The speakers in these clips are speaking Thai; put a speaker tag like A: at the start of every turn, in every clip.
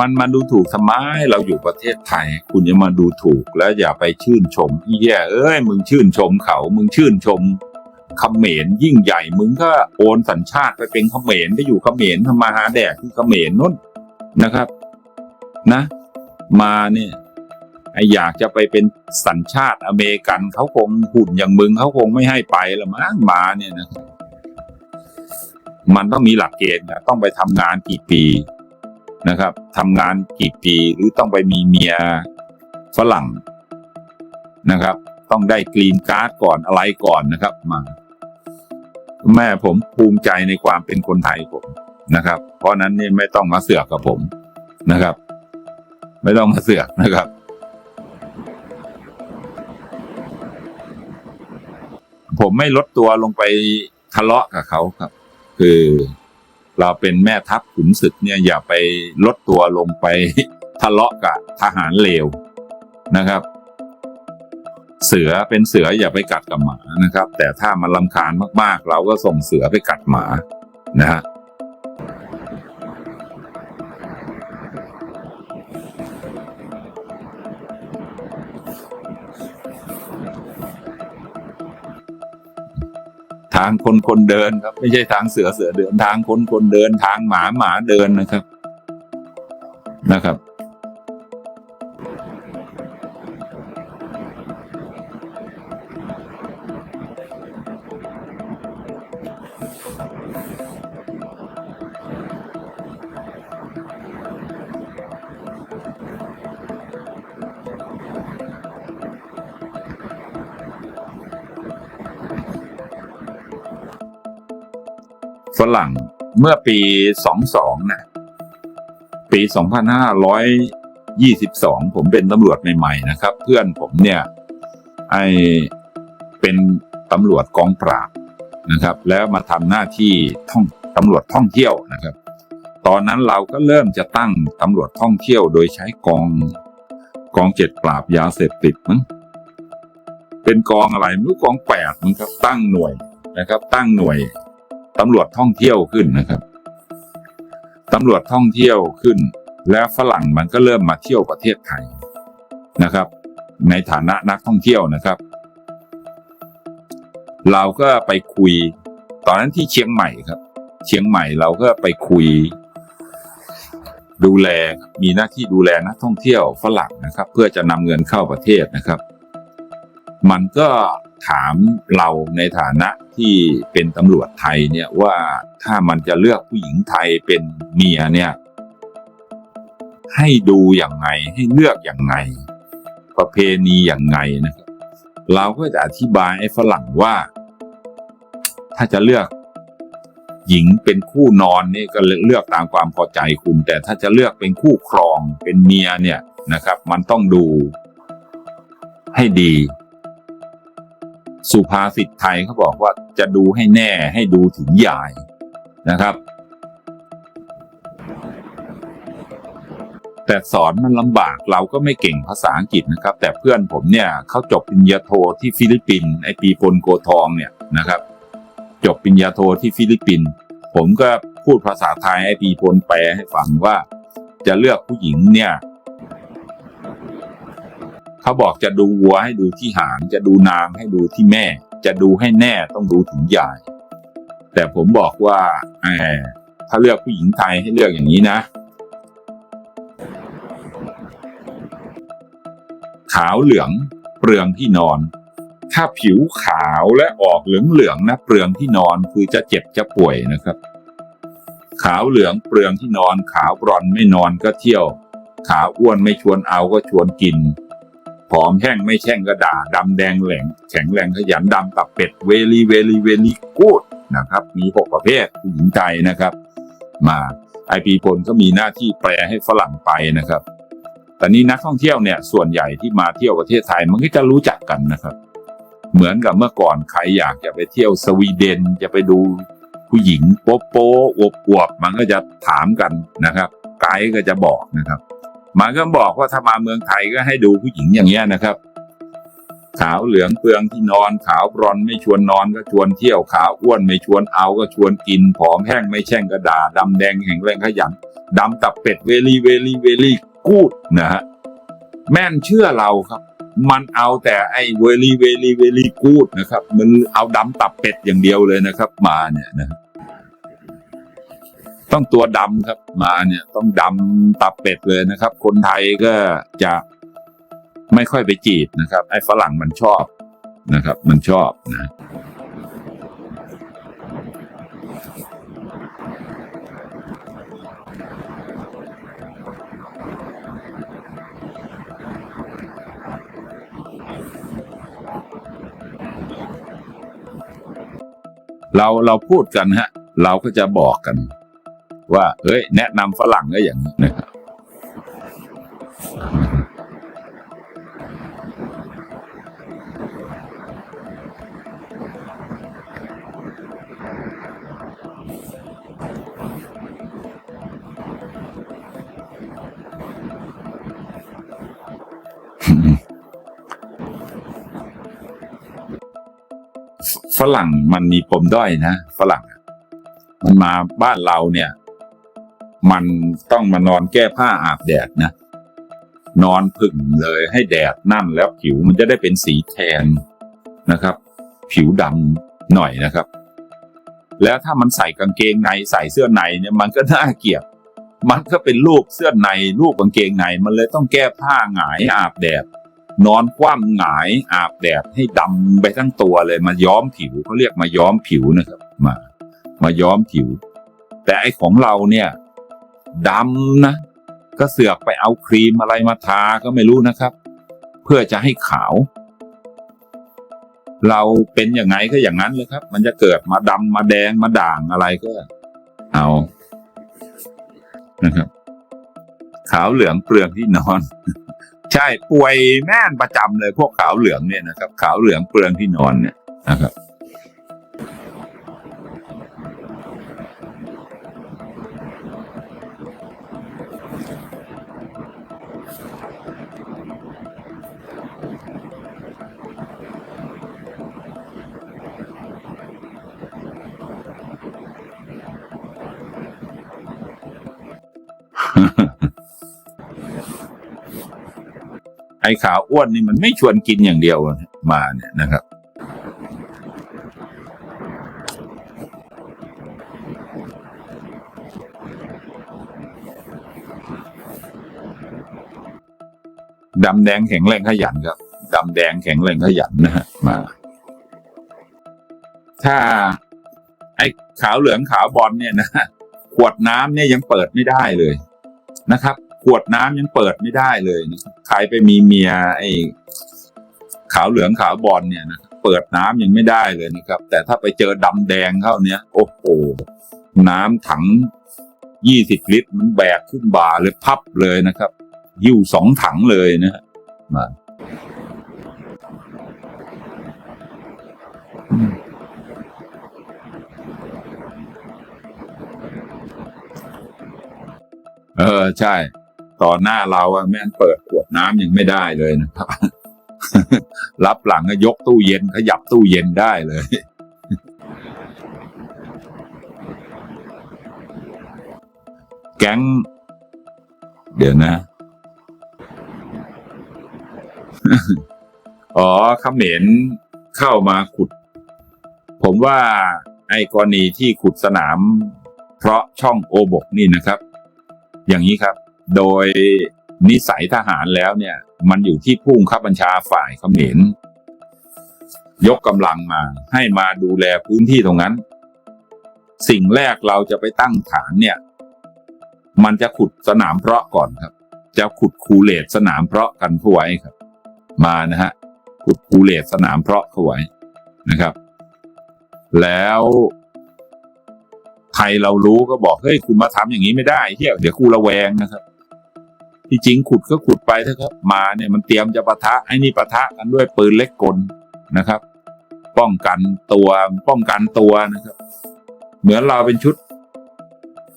A: มันมาดูถูกทำไมเราอยู่ประเทศไทย คุณอย่ามาดูถูกแล้วอย่าไปชื่นชมแย่เอ้ย มึงชื่นชมเขา มึงชื่นชมเขมรยิ่งใหญ่ มึงก็โอนสัญชาติไปเป็นเขมรไปอยู่เขมรทำมาหาแดกที่เขมรนู่นนะครับ นะ มาเนี่ยไออยากจะไปเป็นสัญชาติอเมริกันเขาคงหุ่นอย่างมึงเขาคงไม่ให้ไปละมั้งมาเนี่ยนะ มันต้องมีหลักเกณฑ์นะต้องไปทำงานกี่ปี นะครับทำงานกี่ปีหรือต้องไปมีเมียฝรั่งนะครับ ต้องได้กรีนการ์ดก่อนอะไรก่อนนะครับ มา แม่ผมภูมิใจในความเป็นคนไทยผมนะครับ เพราะนั้นนี่ไม่ต้องมาเสือกกับผมนะครับ ไม่ต้องมาเสือกนะครับ ผมไม่ลดตัวลงไปทะเลาะกับเขาครับ คือ เราเป็นแม่ทัพขุนศึกเนี่ยอย่าไปลดตัวลงไปทะเลาะกับทหารเลวนะครับ เสือเป็นเสืออย่าไปกัดกับหมานะครับ แต่ถ้ามันลำคาญมากๆ เราก็ส่งเสือไปกัดหมานะฮะางคนคนเดินครับ ไม่ใช่ทางเสือเสือเดินทางคนคนเดินทางหมาหมาเดินนะครับนะครับ ฝรั่งเมื่อปีสองสองนะ ปีสองพันห้าร้อยยี่สิบสองผมเป็นตำรวจใหม่ๆนะครับ เพื่อนผมเนี่ยไอเป็นตำรวจกองปราบนะครับ แล้วมาทำหน้าที่ท่องตำรวจท่องเที่ยวนะครับ ตอนนั้นเราก็เริ่มจะตั้งตำรวจท่องเที่ยวโดยใช้กองกองเจ็ดปราบยาเสพติดมั้งเป็นกองอะไรไม่รู้กองแปดมั้งครับตั้งหน่วยนะครับ ตั้งหน่วย ตำรวจท่องเที่ยวขึ้นนะครับตำรวจท่องเที่ยวขึ้น แล้วฝรั่งมันก็เริ่มมาเที่ยวประเทศไทยนะครับ ในฐานะนักท่องเที่ยวนะครับ เราก็ไปคุย ตอนนั้นที่เชียงใหม่ครับ เชียงใหม่เราก็ไปคุย ดูแลมีหน้าที่ดูแลนักท่องเที่ยวฝรั่งนะครับ เพื่อจะนำเงินเข้าประเทศนะครับ มันก็ถามเราในฐานะ ที่เป็นตำรวจไทยเนี่ยว่าถ้ามันจะเลือกผู้หญิงไทยเป็นเมียเนี่ยให้ดูอย่างไงให้เลือกอย่างไง ประเพณีอย่างไงนะครับเราก็จะอธิบายให้ฝรั่งว่า ถ้าจะเลือกหญิงเป็นคู่นอนนี่ก็เลือกตามความพอใจคุณ แต่ถ้าจะเลือกเป็นคู่ครองเป็นเมียเนี่ยนะครับ มันต้องดูให้ดี สุภาษิตไทยเขาบอกว่าจะดูให้แน่ให้ดูถึงยายนะครับ แต่สอนมันลำบากเราก็ไม่เก่งภาษาอังกฤษนะครับ แต่เพื่อนผมเนี่ยเขาจบปริญญาโทที่ฟิลิปปินส์ไอปีปนโกทองเนี่ยนะครับ จบปริญญาโทที่ฟิลิปปินส์ผมก็พูดภาษาไทยไอปีพลแปลให้ฟังว่า จะเลือกผู้หญิงเนี่ย เขาบอกจะดูวัวให้ดูที่หาง จะดูนางให้ดูที่แม่ จะดูให้แน่ต้องดูถึงยาย แต่ผมบอกว่าถ้าเลือกผู้หญิงไทยให้เลือกอย่างนี้นะ ขาวเหลืองเปลืองที่นอน ถ้าผิวขาวและออกเหลืองเหลืองๆนะเปลืองที่นอนคือจะเจ็บจะป่วยนะครับ ขาวเหลืองเปลืองที่นอน ขาวบรอนไม่นอนก็เที่ยว ขาวอ้วนไม่ชวนเอาก็ชวนกิน ผอมแห้งไม่แช่งก็ด่าดำแดงแหลงแข็งแรงขยันดำตับเป็ดเวลีเวลีเวลีกูดนะครับ มีหกประเภทผู้หญิงไทยนะครับ มาไอปีพลก็มีหน้าที่แปลให้ฝรั่งไปนะครับแต่นี้นักท่องเที่ยวเนี่ยส่วนใหญ่ที่มาเที่ยวประเทศไทยมันก็จะรู้จักกันนะครับ เหมือนกับเมื่อก่อนใครอยากจะไปเที่ยวสวีเดนจะไปดูผู้หญิงโป๊ะโป๊ะอวบอวบๆมันก็จะถามกันนะครับ ไกด์ก็จะบอกนะครับ มันก็บอกว่าถ้ามาเมืองไทยก็ให้ดูผู้หญิงอย่างเงี้ยนะครับ ขาวเหลืองเปลืองที่นอนขาวบรอนไม่ชวนนอนก็ชวนเที่ยวขาวอ้วนไม่ชวนเอาก็ชวนกินผอมแห้งไม่แช่งกระดาดำแดงแข็งแรงขยันดำตับเป็ดเวลีเวลีเวลีกูดนะฮะแม่นเชื่อเราครับ มันเอาแต่ไอ้เวลีเวลีเวลีกูดนะครับ มันเอาดำตับเป็ดอย่างเดียวเลยนะครับ มาเนี่ยนะ ต้องตัวดำครับมาเนี่ยต้องดำตับเป็ดเลยนะครับ คนไทยก็จะไม่ค่อยไปจีบนะครับ ไอ้ฝรั่งมันชอบนะครับ มันชอบนะเราเราพูดกันฮะ เราก็จะบอกกัน ว่าเฮ้ยแนะนำฝรั่งก็อย่างนี้นะครับฝรั่งมันมีปมด้อยนะฝรั่ง มันมาบ้านเราเนี่ย มันต้องมานอนแก้ผ้าอาบแดดนะ นอนผึ่งเลยให้แดดนั่นแล้วผิวมันจะได้เป็นสีแทนนะครับ ผิวดำหน่อยนะครับ แล้วถ้ามันใส่กางเกงในใส่เสื้อในเนี่ยมันก็น่าเกลียดมันก็เป็นรูปเสื้อในรูปกางเกงในมันเลยต้องแก้ผ้าหงายอาบแดดนอนคว่ำหงายอาบแดดให้ดำไปทั้งตัวเลยมาย้อมผิวเขาเรียกมาย้อมผิวนะครับ มา มาย้อมผิว แต่ไอของเราเนี่ย ดำนะ ก็เสือกไปเอาครีมอะไรมาทาก็ไม่รู้นะครับ เพื่อจะให้ขาว เราเป็นอย่างไงก็อย่างนั้นเลยครับ มันจะเกิดมาดำมาแดงมาด่างอะไรก็ เอานะครับ ขาวเหลืองเปลืองที่นอน ใช่ป่วยแม่นประจำเลย พวกขาวเหลืองเนี่ยนะครับ ขาวเหลืองเปลืองที่นอนเนี่ยนะครับ ไอ้ขาวอ้วนนี่มันไม่ชวนกินอย่างเดียวมาเนี่ยนะครับ ดำแดงแข็งแรงขยันครับ ดำแดงแข็งแรงขยันนะฮะมา ถ้าไอ้ขาวเหลืองขาวบอลเนี่ยนะขวดน้ำเนี่ยยังเปิดไม่ได้เลยนะครับ ขวดน้ำยังเปิดไม่ได้เลยนะครับใครไปมีเมียไอ้ขาวเหลืองขาวบอลเนี่ยนะเปิดน้ำยังไม่ได้เลยนะครับ แต่ถ้าไปเจอดำแดงเข้าเนี้ยโอ้โหน้ำถังยี่สิบลิตร มันแบกขึ้นบ่าเลยพับเลยนะครับหิ้วสองถังเลยนะฮะมาเออ ใช่ ต่อหน้าเราอะแม่งเปิดขวดน้ำยังไม่ได้เลยนะครับ รับหลังก็ยกตู้เย็นขยับตู้เย็นได้เลย แก๊ง เดี๋ยวนะ อ๋อขเขมรเข้ามาขุด ผมว่าไอ้กรณีที่ขุดสนาม เพราะช่องโอบกนี่นะครับ อย่างนี้ครับ โดยนิสัยทหารแล้วเนี่ย มันอยู่ที่ผู้บังคับบัญชาฝ่ายเขมรยกกำลังมาให้มาดูแลพื้นที่ตรงนั้น สิ่งแรกเราจะไปตั้งฐานเนี่ย มันจะขุดสนามเพาะก่อนครับ จะขุดคูเลตสนามเพาะกันเข้าไว้ครับ มานะฮะขุดคูเลตสนามเพาะเข้าไว้นะครับ แล้วใครเรารู้ก็บอกเฮ้ยคุณมาทำอย่างนี้ไม่ได้เฮียเดี๋ยวกูระแวงนะครับ ที่จริงขุดก็ขุดไปถ้าเขามาเนี่ยมันเตรียมจะปะทะไอ้นี่ปะทะกันด้วยปืนเล็กกลนะครับ ป้องกันตัวป้องกันตัวนะครับ เหมือนเราเป็นชุด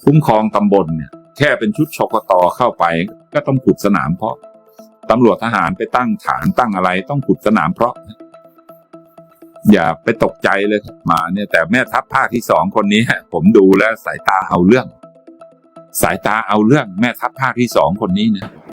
A: คุ้มครองตำบลเนี่ยแค่เป็นชุดชกตเข้าไป ก็ต้องขุดสนามเพราะตำรวจทหารไปตั้งฐานตั้งอะไรต้องขุดสนามเพราะ อย่าไปตกใจเลยมาเนี่ย แต่แม่ทัพภาคที่สองคนนี้ ผมดูแล้วสายตาเอาเรื่อง สายตาเอาเรื่องแม่ทัพภาคที่สองคนนี้เนี่ย